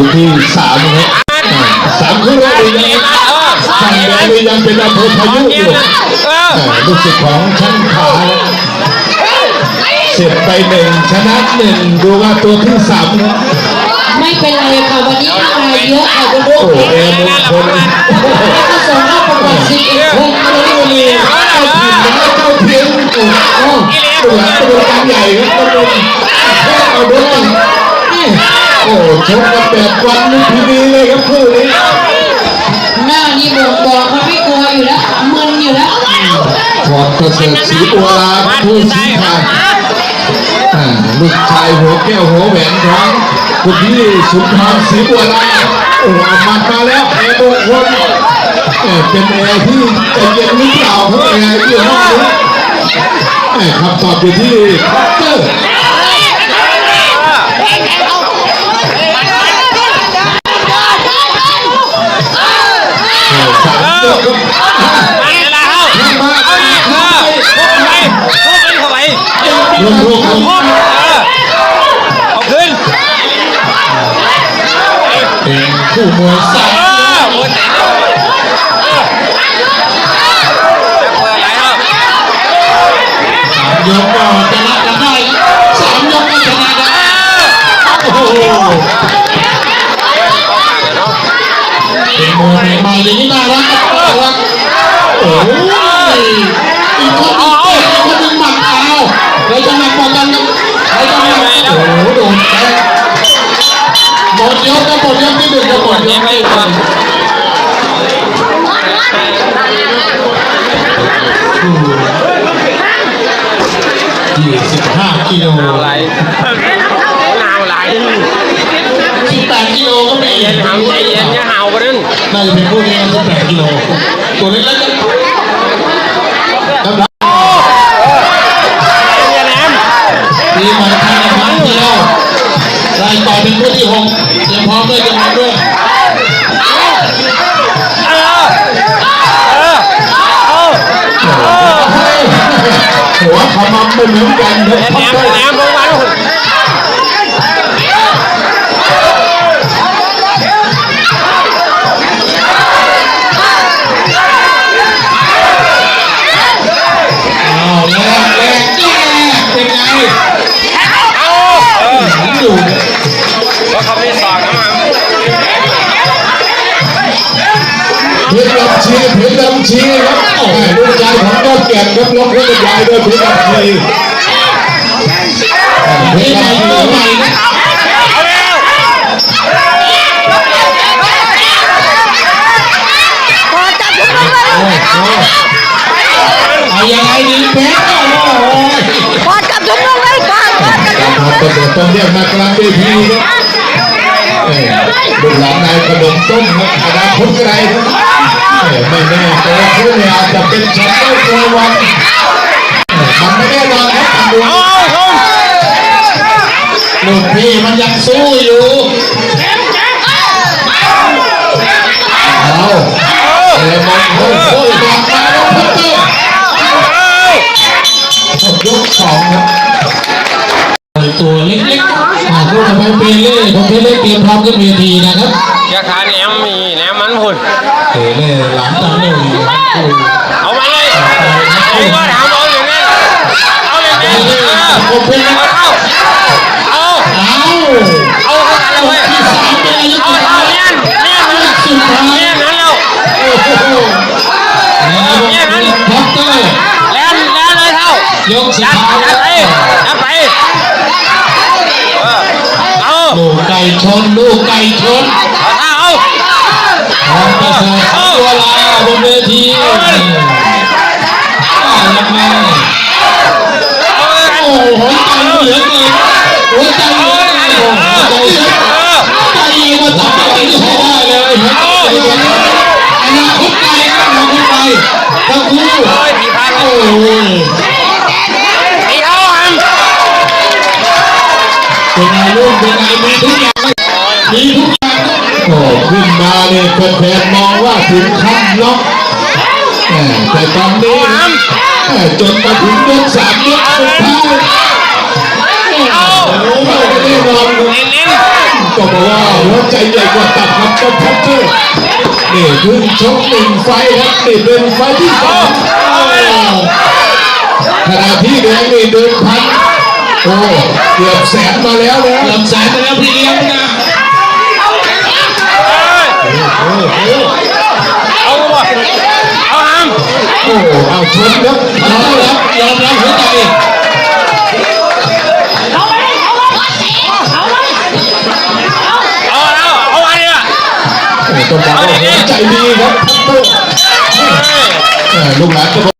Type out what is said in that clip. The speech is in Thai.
ู่ที่สามครับอ่าสามคือเรายังฝั่งแดงนี่ยังเป็นอำเภอพายุอยู่เอออ่าลูกศิษย์ของช่างขาเสร็จไปหนึ่งชนะหนึ่งดูว่าตัวที่สามนะไม่เป็นไรค่ะวันนี้มาเยอะค่ะคุณลูโอ้กโหเอมงคลแล้วก็ส่งเข้าประกวดสิบเอ็ดคนมาเลยนเจ้าถิ่นและเจ้าเพียงโอ้โหตัวตัวการใหญ่ครับตัวนึงเอาด้วยนี่โอ้ ชกกันแบบวันลุมพินีเลยครับคู่นี้หน้านี่บ่งบอกเขาไม่กลัวอยู่แล้วมึนอยู่แล้วถอดประเสริฐสีบัวลาผู้สีขาดอ่าลูกชายหัวแก้วหัวแหวนของคุณพี่สุนทรศรีบัวลาโอ้เอามันมาแล้วแอร์มงคลเอ่อเป็นแอร์ที่ใจะเย็นหรือเปล่าครับแอร์ที่ห้องนี้เอ่อคำตอบอยู่ที่คอปเตอร์เอ่อสามยกครับ มาเวลาเข้า ให้มา เอาดิเออทุบไปทุบไปเข้าไป ลงลงลงทุบเอาขึ้นเป็นคู่มวยสาเอมอโอ้ยเตวสามยกก่อน กิโลเอาไหลเอาไหลสิบแปดกิโลก็ไม่เย็นหำใจเย็นอย่าเห่ากันนั่นน่าจะเป็นคู่นี้สิบแปดกิโลตัวเล็กๆก็กำลังเย็นแหลมปีใหม่ไทยครั้งเดียวรายต่อเป็นคู่ที่หกเตรียมพร้อมด้วยจังหวะด้วย หัวขมับไม่ ชีเพียงลำชีครับโอ้โหลูกชายของก็แก่นครับยกให้กับยายด้วยเพียงลำชีเพียงลำชีใหม่นะเอาเร็วขอจับทุกคนเลยเอายังไงดีเป๊ะโอ้โหขอจับทุกคนเลยก่อนขอจับทุกคครันเลยต้องเรียกมากลางเวทีครับ เอ้ยลูหลานนายขนมต้มครับอนาคตไกลครับไม่แน่ตัวเขาเนี่ยอาจจะเป็นแชมป์ได้ตัววันมันไม่แน่นอนครับตำรวจลูกพี่มันยังสู้อยู่เอาเอ้มันโค้งโค้งกลับมาแล้วพุทธยกสองครับ ๆอ่าลูกทำไมเปเล่ของเปเล่เตรียมพร้อมขึ้นเวทีนะครับอย่าขาแหนมมีแหนมมันพุ่นเปเล่หลังจากนี้เอามาเลยไอ้ก็ถามเอาอย่างนั้นเอาอย่างนั้นเออผมเป็นเอาเข้าเอาอ้าวเอาเข้ากันเลยเว้ยที่สามเป็นอายุเอากี่เอาปีเนี่ยเนี่ยมันสุดท้ายเนี่ยนั้นแล้วโอ้โหนะครับท็อปเตอร์แล่นแล่นเลยเท่ายกสุดยัดท้าย ไก่ชนลูกไก่ชนเอาเอาพร้อมประเสริฐตัวลาบนเวทีอ่ายังไงเอาเลยโอ้โหหัวใจเหลือเกินหัวใจเหลือเกินหัวใจเหลือเกินใจมาจับไปที่พ่อได้เลย มีทุกอย่างโอ้ขึ้นมาเนี่ยแฟนๆมองว่าถึงขั้นล็อกแหม่แต่ตอนนี้นะแหม่จนมาถึงยกสามยกสุดท้ายโอ้โหไม่ได้นอนเลยเน้นเน้นไปก็บอกว่าหัวใจใหญ่กว่าตับครับก็พัตเตอร์นี่เพิ่งชกหนึ่งไฟท์ครับนี่เป็นไฟท์ที่สองขณะที่แดงนี่เดินพันโอ้เกือบแสนมาแล้วนะเกือบแสนไปแล้วพี่เลี้ยงนะโอ้โห เอาบ่เอาหามโอ้เอาชนครับเอมรับยอมรับหัวใจเอาแล้วเอามาดิอะต้องบอกว่าหัวใจดีครับพัตเตอร์เฮ้ยเออลูกหลานก็บอก